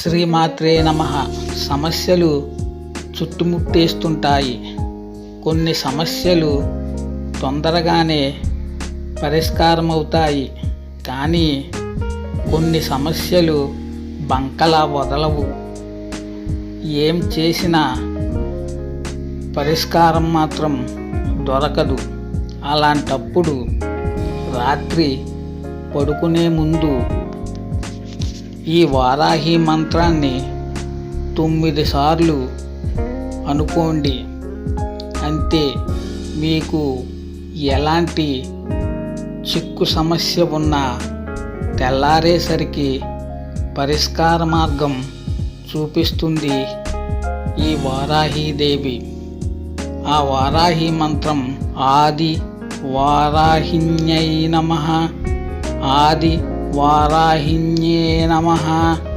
శ్రీమాత్రే నమ. సమస్యలు చుట్టుముట్టేస్తుంటాయి. కొన్ని సమస్యలు తొందరగానే పరిష్కారం అవుతాయి కానీ కొన్ని సమస్యలు బంకలా వదలవు. ఏం చేసినా పరిష్కారం మాత్రం దొరకదు. అలాంటప్పుడు రాత్రి పడుకునే ముందు ఈ వారాహి మంత్రాన్ని తొమ్మిది సార్లు అనుకోండి. అంతే మీకు ఎలాంటి చిక్కు సమస్య ఉన్నా తెల్లారేసరికి పరిష్కార మార్గం చూపిస్తుంది ఈ వారాహీదేవి ఆ వారాహి మంత్రం ఆది వారాహిణ్యై నమ. ఆది వారాహిణ్యే నమ